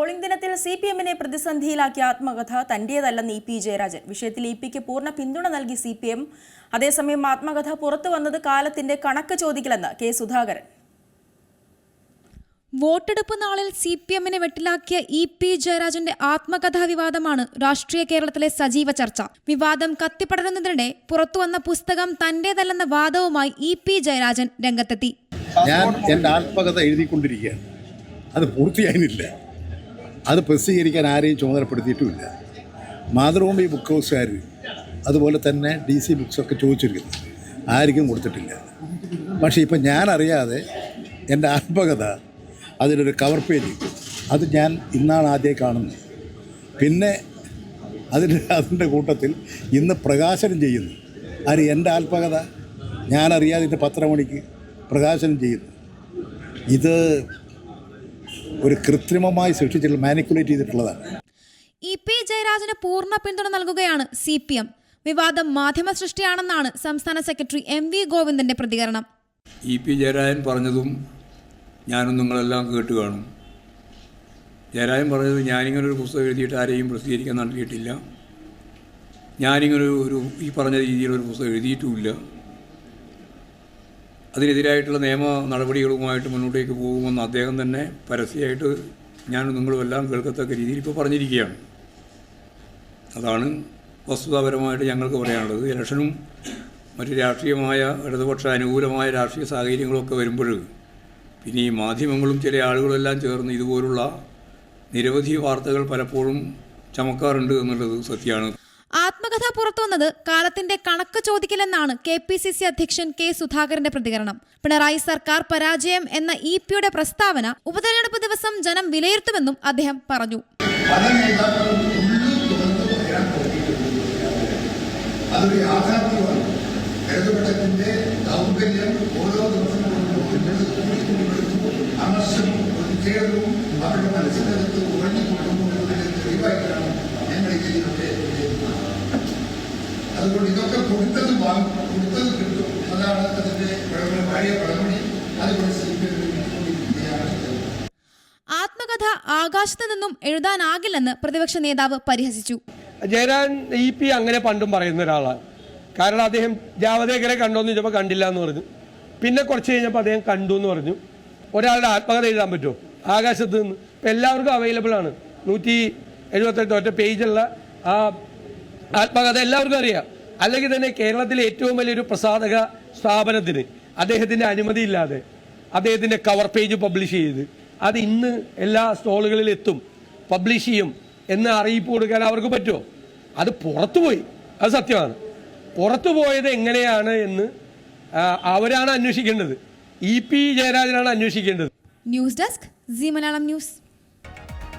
Polling ദിനത്തിൽ C P എമ്മിനെ പ്രതിസന്ധിയിലാക്കിയ ആത്മകഥ തന്റേതല്ലെന്ന് ഇ പി ജയരാജൻ. വിഷയത്തിൽ ഇ പിക്ക് പൂർണ പിന്തുണ നൽകി സി പി എം. അതേസമയം ആത്മകഥ പുറത്തു വന്നത് കാലത്തിന്റെ കണക്ക് ചോദിക്കലെന്ന് കെ സുധാകരൻ. വോട്ടെടുപ്പ് നാളിൽ സി പി എമ്മിനെ വെട്ടിലാക്കിയ ഇ പി ജയരാജന്റെ ആത്മകഥാ വിവാദമാണ് രാഷ്ട്രീയ കേരളത്തിലെ സജീവ ചർച്ച. വിവാദം കത്തിപ്പടരുന്നതിനിടെ പുറത്തുവന്ന പുസ്തകം തന്റേതല്ലെന്ന വാദവുമായി ഇ പി ജയരാജൻ രംഗത്തെത്തി. ഞാൻ എന്റെ ആത്മകഥ എഴുതിക്കൊണ്ടിരിക്കുകയാണ്. അത് പൂർത്തിയായിരുന്നില്ല അത് പ്രസിദ്ധീകരിക്കാൻ ആരെയും ചുമതലപ്പെടുത്തിയിട്ടുമില്ല. മാതൃഭൂമി ബുക്ക് ഹൗസുകാർ അതുപോലെ തന്നെ ഡി സി ബുക്സൊക്കെ ചോദിച്ചിരിക്കുന്നു. ആർക്കും കൊടുത്തിട്ടില്ല. പക്ഷേ ഇപ്പം ഞാൻ അറിയാതെ എന്റെ ആത്മകഥ അതിലൊരു കവർ പേജ് അത് ഞാൻ ഇന്നാണ് ആദ്യം കാണുന്നത്. പിന്നെ അതിന്റെ അതിന്റെ കൂട്ടത്തിൽ ഇന്ന് പ്രകാശനം ചെയ്യുന്നു. അത് എന്റെ ആത്മകഥ ഞാനറിയാതെ ഇന്ന് പത്തര മണിക്ക് പ്രകാശനം ചെയ്യുന്നു. ഇത് ഒരു കൃത്രിമമായി സൃഷ്ടിച്ചിട്ടുള്ള മാനിക്കുലേറ്റ് ചെയ്തിട്ടുള്ളതാണ്. ഇ പി ജയരാജന് പൂർണ പിന്തുണ നൽകുകയാണ് സി പി എം. വിവാദം മാധ്യമ സൃഷ്ടിയാണെന്നാണ് സംസ്ഥാന സെക്രട്ടറി എം വി ഗോവിന്ദന്റെ പ്രതികരണം. ഇ പി ജയരാജൻ പറഞ്ഞതും ഞാനും നിങ്ങളെല്ലാം കേട്ട് കാണും. ജയരാജൻ പറഞ്ഞത് ഞാനിങ്ങനെ ഒരു പുസ്തകം എഴുതിയിട്ട് ആരെയും പ്രസിദ്ധീകരിക്കാൻ നൽകിയിട്ടില്ല ഞാനിങ്ങനെ ഒരു ഈ പറഞ്ഞ രീതിയിലൊരു പുസ്തകം എഴുതിയിട്ടുമില്ല. അതിനെതിരായിട്ടുള്ള നിയമ നടപടികളുമായിട്ട് മുന്നോട്ടേക്ക് പോകുമെന്ന് അദ്ദേഹം തന്നെ പരസ്യമായിട്ട് ഞാൻ നിങ്ങളും എല്ലാം കേൾക്കത്തക്ക രീതിയിൽ ഇപ്പോൾ പറഞ്ഞിരിക്കുകയാണ്. അതാണ് വസ്തുതാപരമായിട്ട് ഞങ്ങൾക്ക് പറയാനുള്ളത്. ഇലക്ഷനും മറ്റ് രാഷ്ട്രീയമായ ഇടതുപക്ഷ അനുകൂലമായ രാഷ്ട്രീയ സാഹചര്യങ്ങളൊക്കെ വരുമ്പോൾ പിന്നെ ഈ മാധ്യമങ്ങളും ചില ആളുകളെല്ലാം ചേർന്ന് ഇതുപോലുള്ള നിരവധി വാർത്തകൾ പലപ്പോഴും ചമക്കാറുണ്ട് എന്നുള്ളത് സത്യമാണ്. ആത്മകഥ പുറത്തുവന്നത് കാലത്തിന്റെ കണക്ക് ചോദിക്കില്ലെന്നാണ് കെ പി സി സി അധ്യക്ഷൻ കെ സുധാകരന്റെ പ്രതികരണം. പിണറായി സർക്കാർ പരാജയം എന്ന ഇ പിയുടെ പ്രസ്താവന ഉപതെരഞ്ഞെടുപ്പ് ദിവസം ജനം വിലയിരുത്തുമെന്നും അദ്ദേഹം പറഞ്ഞു. അവരുടെ മനസ്സിനകത്ത് ഉറഞ്ഞു അതുകൊണ്ട് ഇതൊക്കെ കൊടുത്തത് വാങ്ങും കൊടുത്തത് കിട്ടും. അതാണ് അതിന്റെ വലിയ പഴയ പഴമണി അതുകൊണ്ട് ആത്മകഥ ആകാശത്ത് നിന്നും എഴുതാനാകില്ലെന്ന് പ്രതിപക്ഷ നേതാവ് പരിഹസിച്ചു. ജയരാൻ ഇ പി അങ്ങനെ പണ്ടും പറയുന്ന ഒരാളാണ്. കാരണം അദ്ദേഹം ജാവദേക്കറെ കണ്ടോന്ന് ചോദിച്ചപ്പോൾ കണ്ടില്ല എന്ന് പറഞ്ഞു. പിന്നെ കുറച്ച് കഴിഞ്ഞപ്പോൾ അദ്ദേഹം കണ്ടു എന്ന് പറഞ്ഞു. ഒരാളുടെ ആത്മകഥ എഴുതാൻ പറ്റുമോ? ആകാശത്ത് നിന്ന്. ഇപ്പം എല്ലാവർക്കും അവൈലബിൾ ആണ്. നൂറ്റി എഴുപത്തെട്ട് ഒറ്റ പേജുള്ള ആ ആത്മകഥ എല്ലാവർക്കും അറിയാം. അല്ലെങ്കിൽ തന്നെ കേരളത്തിലെ ഏറ്റവും വലിയൊരു പ്രസാധക സ്ഥാപനത്തിന് അദ്ദേഹത്തിന്റെ അനുമതി ഇല്ലാതെ അദ്ദേഹത്തിന്റെ കവർ പേജ് പബ്ലിഷ് ചെയ്ത് അത് ഇന്ന് എല്ലാ സ്റ്റോളുകളിൽ എത്തും പബ്ലിഷ് ചെയ്യും എന്ന് അറിയിപ്പ് കൊടുക്കാൻ അവർക്ക് പറ്റുമോ? അത് പുറത്തുപോയി. അത് സത്യമാണ്. പുറത്തു പോയത് എങ്ങനെയാണ് എന്ന് അവരാണ് അന്വേഷിക്കേണ്ടത്. ഇ പി ജയരാജനാണ് അന്വേഷിക്കേണ്ടത്. News desk C Malayalam news.